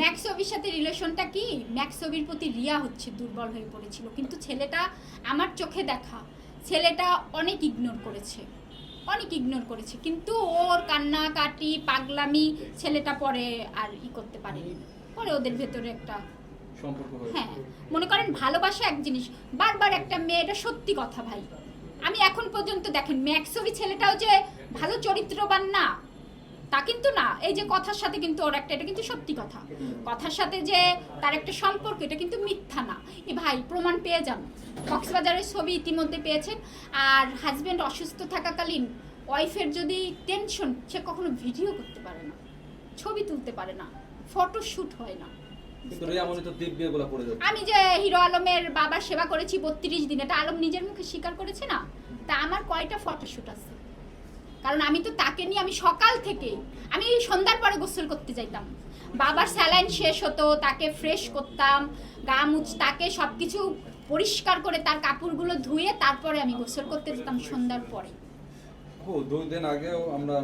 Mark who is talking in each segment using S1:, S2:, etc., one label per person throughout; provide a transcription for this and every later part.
S1: ম্যাক্সবির সাথে রিলেশনটা কি? ম্যাক্সবির প্রতি রিয়া হচ্ছে দুর্বল হয়ে পড়েছিল কিন্তু ছেলেটা আমার চোখে দেখা। ছেলেটা অনেক ইগনোর করেছে অনেক ইগনোর করেছে কিন্তু ওর কান্নাকাটি পাগলামি ছেলেটা পরে আর ই করতে পারেনি। পরে ওদের ভেতরে একটা হ্যাঁ মনে করেন ভালোবাসা এক জিনিস বারবার একটা মেয়ে এটা সত্যি কথা ভাই। আমি এখন পর্যন্ত দেখেন ম্যাক্সবি ছেলেটাও যে ভালো চরিত্রবান না তা কিন্তু না। এই যে কথার সাথে কিন্তু ওর একটা এটা কিন্তু সত্যি কথা। কথার সাথে যে তার একটা সম্পর্ক এটা কিন্তু মিথ্যা না। এ ভাই প্রমাণ পেয়ে যান। কক্সবাজারের ছবি ইতিমধ্যে পেয়েছেন। আর হাজব্যান্ড অসুস্থ থাকাকালীন ওয়াইফের যদি টেনশন সে কখনো ভিডিও করতে পারে না। ছবি তুলতে পারে না। ফটো শ্যুট হয় না। আমি যে হিরো আলমের বাবার সেবা করেছি বত্রিশ দিন এটা আলম নিজের মুখে স্বীকার করেছে না? তা আমার কয়টা ফটোশুট আছে? কারণ আমি তো তাকে নিয়ে আমি সকাল থেকে আমি সন্ধ্যার পরে গোসল করতে যাইতাম। বাবার স্যালাইন শেষ হতো তাকে ফ্রেশ করতাম গা মুছ তাকে সব কিছু পরিষ্কার করে তার কাপড়গুলো ধুয়ে তারপরে আমি গোসল করতে যেতাম সন্ধ্যার পরে।
S2: ও দুই দিন আগেও আমরা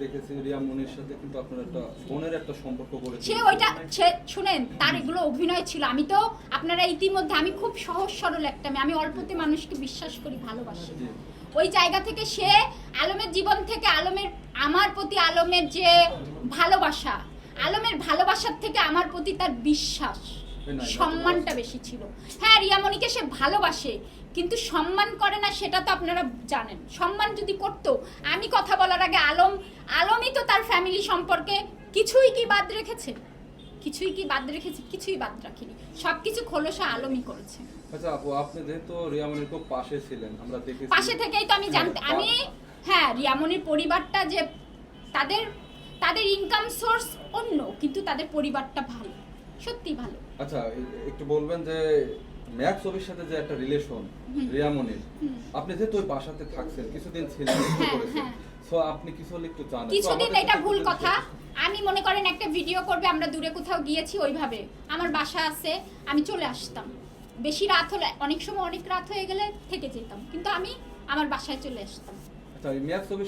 S2: দেখেছি রিয়ামণির সাথে কিন্তু আপনার একটা বোনের একটা সম্পর্ক করেছে
S1: সে ওইটা সে শুনেন তার এগুলো অভিনয় ছিল। আমি তো আপনারা ইতিমধ্যে আমি খুব সহজ সরল একটা মেয়ে আমি অল্পতে মানুষকে বিশ্বাস করি ভালোবাসি। ওই জায়গা থেকে সে আলমের জীবন থেকে আলমের আমার প্রতি আলমের যে ভালোবাসা আলমের ভালোবাসার থেকে আমার প্রতি তার বিশ্বাস সম্মানটা বেশি ছিল। হ্যাঁ রিয়ামণিকে সে ভালোবাসে কিন্তু সম্মান করে না সেটা তো আপনারা জানেন। সম্মান যদি করতো আমি কথা বলার আগে আলম আলমই তো তার ফ্যামিলি সম্পর্কে কিছুই কি বাদ রেখেছে? কিছুই কি বাদ রেখেছে? কিছুই বাদ রাখিনি। সব কিছু খোলসা আলমই করেছে।
S2: আচ্ছা আপু আপনি যেহেতু রিয়ামণির খুব পাশে ছিলেন আমরা দেখেছি
S1: পাশে থেকেই তো আমি জানতে
S2: হ্যাঁ,
S1: আমি হ্যাঁ রিয়ামনির পরিবারটা যে তাদের তাদের ইনকাম সোর্স অন্য কিন্তু তাদের পরিবারটা ভালো। সত্যি ভালো।
S2: আচ্ছা একটু বলবেন যে ম্যাক্স ছবির সাথে যে একটা রিলেশন
S1: হুম।
S2: আপনি যেহেতু ওই বাসাতে থাকছেন কিছুদিন ছিলেন
S1: হ্যাঁ,
S2: করেছেন
S1: হ্যাঁ।
S2: সো আপনি কিছু হলে একটু জানেন।
S1: কিছুদিন এটা ভুল কথা। আমি মনে করেন একটা ভিডিও করবে আমরা দূরে কোথাও গিয়েছি ওইভাবে। আমার বাসা আছে আমি চলে আসতাম। বেশি রাত হলে অনেক সময় অনেক রাত হয়ে গেলে থেকে যেতাম কিন্তু আমি আমার বাসায় চলে আসতাম।
S2: আচ্ছা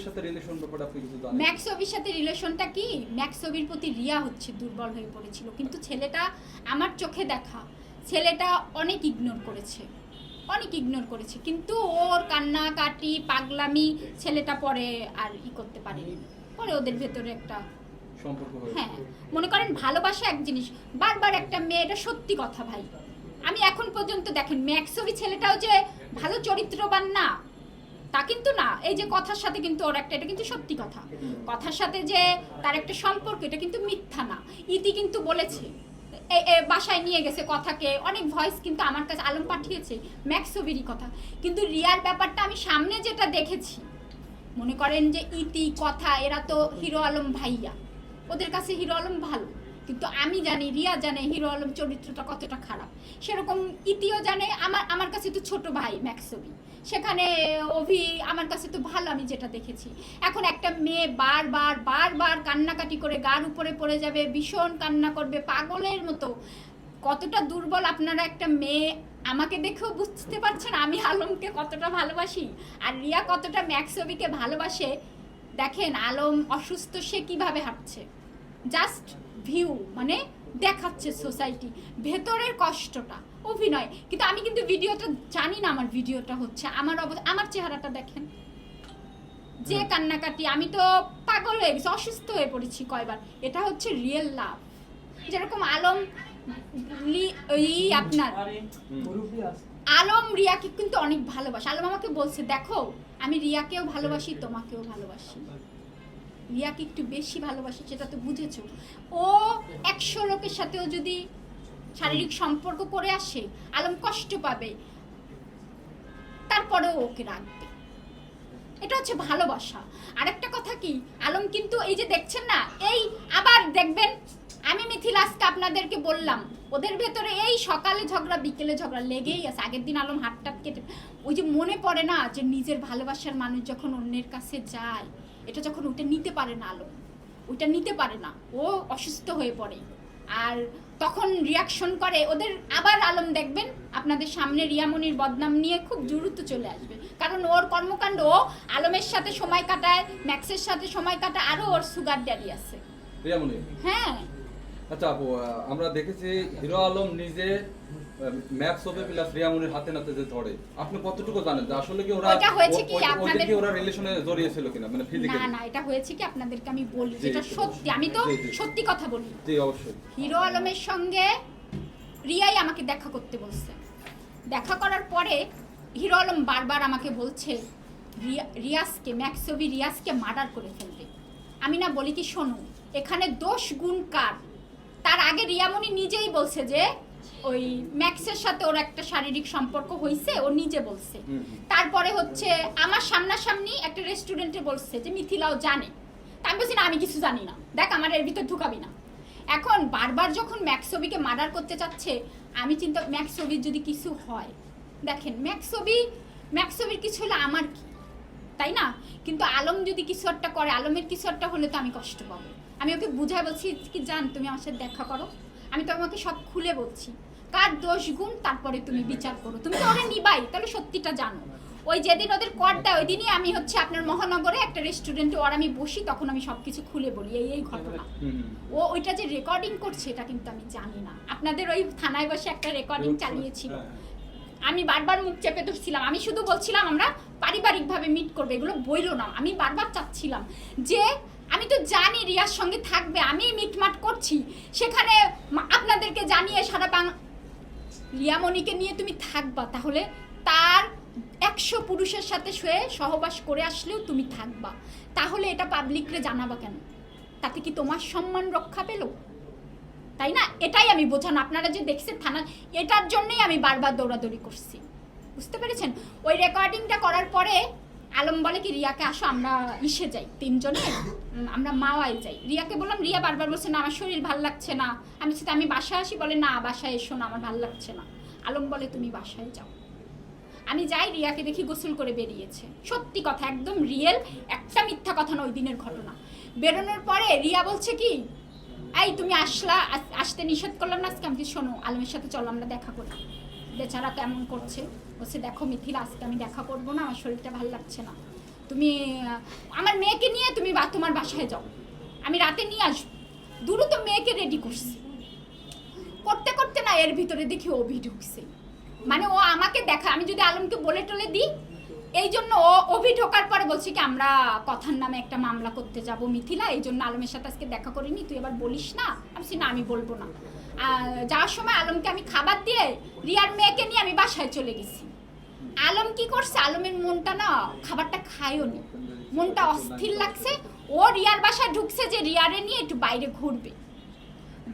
S2: সাথে রিলেশন
S1: সাথে রিলেশনটা কি? ম্যাক্সবির প্রতি রিয়া হচ্ছে দুর্বল হয়ে পড়েছিল কিন্তু ছেলেটা আমার চোখে দেখা। ছেলেটা অনেক ইগনোর করেছে অনেক ইগনোর করেছে কিন্তু ওর কান্নাকাটি পাগলামি ছেলেটা পরে আর ই করতে পারেনি। পরে ওদের ভেতরে একটা হ্যাঁ মনে করেন ভালোবাসা এক জিনিস, বারবার একটা মেয়ে, এটা সত্যি কথা ভাই। আমি এখন পর্যন্ত দেখেন ম্যাক্সবি ছেলেটাও যে ভালো চরিত্রবান না, তা কিন্তু না। এই যে কথার সাথে কিন্তু ওর একটা, এটা কিন্তু সত্যি কথা। কথার সাথে যে তার একটা সম্পর্ক, এটা কিন্তু মিথ্যা না। ইতি কিন্তু বলেছে। বাসায় নিয়ে গেছে কথাকে, অনেক ভয়েস কিন্তু আমার কাছে আলম পাঠিয়েছে ম্যাক্সবিরই কথা। কিন্তু রিয়ার ব্যাপারটা আমি সামনে যেটা দেখেছি, মনে করেন যে ইতি, কথা, এরা তো হিরো আলম ভাইয়া। ওদের কাছে হিরো আলম ভালো। কিন্তু আমি জানি, রিয়া জানে হিরো আলম চরিত্রটা কতটা খারাপ। সেরকম ইতিও জানে, আমার আমার কাছে তো ছোট ভাই ম্যাক্সবি। সেখানে অভি আমার কাছে তো ভালো, আমি যেটা দেখেছি। এখন একটা মেয়ে বারবার বারবার কান্নাকাটি করে গার উপরে পড়ে যাবে, ভীষণ কান্না করবে, পাগলের মতো। কতটা দুর্বল আপনারা একটা মেয়ে, আমাকে দেখেও বুঝতে পারছেন আমি আলমকে কতটা ভালোবাসি। আর রিয়া কতটা ম্যাক্সবিকে ভালোবাসে দেখেন আলম অসুস্থ সে কীভাবে হাঁটছে? জাস্ট ভিউ মানে দেখাচ্ছে সোসাইটি ভেতরের কষ্টটা অভিনয়। কিন্তু আমি কিন্তু ভিডিওটা জানি না আমার ভিডিওটা হচ্ছে। আমার অবস্থা আমার চেহারাটা দেখেন। যে কান্নাকাটি আমি তো পাগল হয়ে গেছি অসুস্থ হয়ে পড়েছি কয়বার। এটা হচ্ছে রিয়েল লাভ যেরকম আলম লি- ওই আপনার আলম রিয়াকে কিন্তু অনেক ভালোবাসে। আলম আমাকে বলছে দেখো আমি রিয়াকেও ভালোবাসি তোমাকেও ভালোবাসি। রিয়াকে একটু বেশি ভালোবাসি সেটা তো বুঝেছ। ও একশো লোকের সাথেও যদি শারীরিক সম্পর্ক করে আসে আলম কষ্ট পাবে। তারপরেও ওকে রাখবে। এটা হচ্ছে ভালোবাসা। আরেকটা কথা কি আলম কিন্তু এই যে দেখছেন না এই আবার দেখবেন আমি মিথিল আজকে আপনাদেরকে বললাম ওদের ভেতরে এই সকালে ঝগড়া বিকেলে ঝগড়া লেগেই আছে। আগের দিন আলম হাত টাত কেটে ওই যে মনে পড়ে না যে নিজের ভালোবাসার মানুষ যখন অন্যের কাছে যায় এটা যখন ওটা নিতে পারে না আলম ওইটা নিতে পারে না ও অসুস্থ হয়ে পড়ে। আর তখন রিয়াকশন করে ওদের আবার আলম দেখবেন আপনাদের সামনে রিয়ামনির বদনাম নিয়ে খুব দ্রুত চলে আসবে। কারণ ওর কর্মকাণ্ড ও আলমের সাথে সময় কাটায় ম্যাক্সের সাথে সময় কাটায় আরও ওর সুগার ড্যাডি আছে। হ্যাঁ।
S2: আচ্ছা আপু আমরা দেখেছি হিরো আলম নিজে ম্যাপ ছবি প্লাস রিয়ামনির হাতে নাতে যে ধরে। আপনি কতটুকু জানেন যে আসলে কি ওরা
S1: ওটা হয়েছে কি আপনাদের-
S2: ওইদিকে ওরা রিলেশনে জড়িয়ে ছিল কিনা? মানে
S1: না
S2: ফিজিক্যালি
S1: না এটা হয়েছে কি আপনাদেরকে আমি বলি যেটা সত্যি। আমি তো। সত্যি কথা বলি।
S2: জি অবশ্যই।
S1: হিরো আলমের সঙ্গে রিয়াই আমাকে দেখা করতে বলছে। দেখা করার পরে হিরো আলম বারবার আমাকে বলছে রিয়া- রিয়াজকে ম্যাক্সবি রিয়াজকে মার্ডার করে ফেলবে। আমি না বলি কি শোনো এখানে দোষ গুণ কার? তার আগে রিয়ামণি নিজেই বলছে যে ওই ম্যাক্সের সাথে ওর একটা শারীরিক সম্পর্ক হয়েছে ও নিজে বলছে। তারপরে হচ্ছে আমার সামনাসামনি একটা রেস্টুরেন্টে বলছে যে মিথিলাও জানে। আমি বলছি না আমি কিছু জানি না। দেখ আমার এর ভিতর ঢুকাবি না। এখন বারবার যখন ম্যাক্সবিকে মার্ডার করতে চাচ্ছে আমি চিন্তা ম্যাক্সবির যদি কিছু হয়? দেখেন ম্যাক্সবি ম্যাক্সবির কিছু হলে আমার কি? তাই না? কিন্তু আলম যদি কিছু একটা করে আলমের কিছু একটা হলে তো আমি কষ্ট পাবো। আমি ওকে বুঝাই বলছি কি জান তুমি আমার সাথে দেখা করো। আমি তো আমাকে সব খুলে বলছি। কার দোষ গুণ তারপরে তুমি বিচার করো। তুমি তো ওরা নিবাই তাহলে সত্যিটা জানো। ওই যেদিন ওদের কর দেয় ওই দিনই আমি হচ্ছে আপনার মহানগরে একটা রেস্টুরেন্টে ওর আমি বসি তখন আমি সব কিছু খুলে বলি এই এই ঘটনা। ও ওইটা যে রেকর্ডিং করছে এটা কিন্তু আমি জানি না। আপনাদের ওই থানায় বসে একটা রেকর্ডিং চালিয়েছিল।
S2: হ্যাঁ,
S1: আমি বারবার মুখ চেপে ধরছিলাম। আমি শুধু বলছিলাম আমরা পারিবারিকভাবে মিট করবে। এগুলো বইলো না। আমি বারবার চাচ্ছিলাম যে আমি তো জানি রিয়ার সঙ্গে থাকবে, আমি মিটমাট করছি। সেখানে আপনাদেরকে জানিয়ে সারা বাং রিয়ামণিকে নিয়ে তুমি থাকবা, তাহলে তার একশো পুরুষের সাথে শুয়ে সহবাস করে আসলেও তুমি থাকবা। তাহলে এটা পাবলিকরে জানাবা কেন? তাতে কি তোমার সম্মান রক্ষা পেল? তাই না? এটাই আমি বোঝান। আপনারা যে দেখছেন থানা, এটার জন্যই আমি বারবার দৌড়াদৌড়ি করছি। বুঝতে পেরেছেন? ওই রেকর্ডিংটা করার পরে আলম বলে কি রিয়াকে আসো আমরা ইসে যাই তিনজনে। আমরা মাওয়ায় যাই। রিয়াকে বললাম রিয়া বারবার বলছে না আমার শরীর ভালো লাগছে না। আমি বলছি, আমি বাসায় আসি? বলে না বাসায় এসো না আমার ভালো লাগছে না। আলম বলে তুমি বাসায় যাও। আমি যাই রিয়াকে দেখি গোসল করে বেরিয়েছে। সত্যি কথা একদম রিয়েল একটা মিথ্যা কথা না ওই দিনের ঘটনা। বেরোনোর পরে রিয়া বলছে কি এই তুমি আসলা আসতে নিষেধ করলাম না আজকে? আমি শোনো আলমের সাথে চলো আমরা দেখা করি। বেচারা কেমন করছে? বলছে, দেখো মিথিলা, আজকে আমি দেখা করব না, আমার শরীরটা ভালো লাগছে না। তুমি আমার মেয়েকে নিয়ে তুমি বা, তোমার বাসায় যাও। আমি রাতে নিয়ে আসব। দ্রুত মেয়েকে রেডি করছি। করতে করতে না এর ভিতরে দেখি অভি ঢুকছে। মানে ও আমাকে দেখা, আমি যদি আলমকে বলে টলে দিই, এই জন্য ও অভি ঢোকার পরে বলছে কি, আমরা কথার নামে একটা মামলা করতে যাব মিথিলা, এই জন্য আলমের সাথে আজকে দেখা করিনি, তুই এবার বলিস না? আমি না, আমি বলব না। যাওয়ার সময় আলমকে আমি খাবার দিয়ে রিয়ার মেয়েকে নিয়ে আমি বাসায় চলে গেছি। আলম কি করছে? আলমের মনটা না খাবারটা খায়ও নি। মনটা অস্থির লাগছে। ও রিয়ার বাসায় ঢুকছে যে রিয়ারে নিয়ে একটু বাইরে ঘুরবে।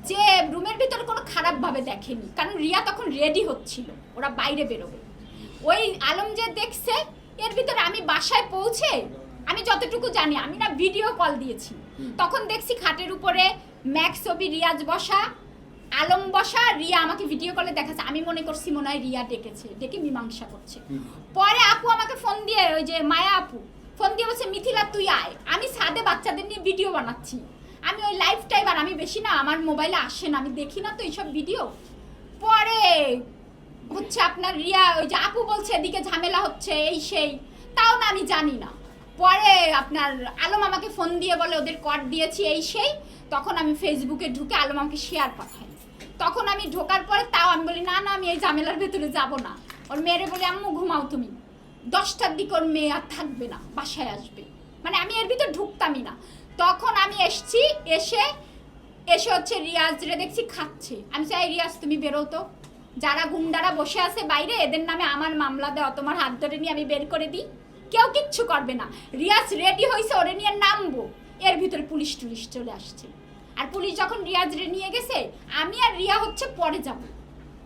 S1: যে রুমের ভিতরে কোনো খারাপভাবে দেখেনি। কারণ রিয়া তখন রেডি হচ্ছিল। ওরা বাইরে বেরোবে। ওই আলম যে দেখছে এর ভিতরে আমি বাসায় পৌঁছে আমি যতটুকু জানি আমি না ভিডিও কল দিয়েছি। তখন দেখছি খাটের উপরে ম্যাক্স ছবি রিয়াজ বসা। আলম বসা রিয়া আমাকে ভিডিও কলে দেখাচ্ছে। আমি মনে করছি মনে হয় রিয়া ডেকেছে ডেকে মীমাংসা করছে। পরে আপু আমাকে ফোন দিয়ে ওই যে মায়া আপু ফোন দিয়ে বলছে মিথিলা তুই আয়। আমি সাদে বাচ্চাদের নিয়ে ভিডিও বানাচ্ছি। আমি ওই লাইফ টাইম আর আমি বেশি না আমার মোবাইলে আসে না আমি দেখি না তো এইসব ভিডিও পরে হচ্ছে আপনার রিয়া ওই যে আপু বলছে এদিকে ঝামেলা হচ্ছে এই সেই। তাও না আমি জানি না। পরে আপনার আলম আমাকে ফোন দিয়ে বলে ওদের কর দিয়েছি এই সেই। তখন আমি ফেসবুকে ঢুকে আলম আমাকে শেয়ার পাঠাই। তখন আমি ঢোকার পরে তাও আমি বলি, না না, আমি এই ঝামেলার ভেতরে যাব না। ওর মেয়েরে বলি, আম্মু, ঘুমাও তুমি। দশটার দিকে ওর মেয়ে আর থাকবে না, বাসায় আসবে। মানে আমি এর ভিতর ঢুকতামই না। তখন আমি এসছি, এসে এসে হচ্ছে রিয়াজ রে দেখছি খাচ্ছে। আমি চাই, রিয়াজ, তুমি বেরো তো। যারা গুন্ডারা বসে আছে বাইরে, এদের নামে আমার মামলা দেওয়া, তোমার হাত ধরে নিয়ে আমি বের করে দিই। কেউ কিচ্ছু করবে না। রিয়াজ রেডি হয়েছে ওরে নিয়ে নামবো। এর ভিতরে পুলিশ টুলিশ চলে আসছে। আর পুলিশ যখন রিয়াজ রে নিয়ে গেছে, আমি আর রিয়া হচ্ছে পরে যাব।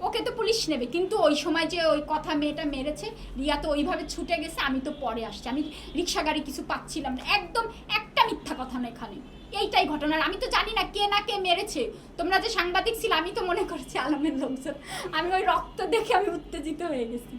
S1: ওকে তো পুলিশ নেবে, কিন্তু ওই সময় যে ওই কথা মেয়েটা মেরেছে, রিয়া তো ওইভাবে ছুটে গেছে, আমি তো পরে আসছি। আমি রিক্সা গাড়ি কিছু পাচ্ছিলাম না, একদম একটা মিথ্যা কথা না এখানে। এইটাই ঘটনা আমি তো জানি না কে না কে মেরেছে। তোমরা যে সাংবাদিক ছিল, আমি তো মনে করছি আলমের লোকজন। আমি ওই রক্ত দেখে আমি উত্তেজিত হয়ে গেছি।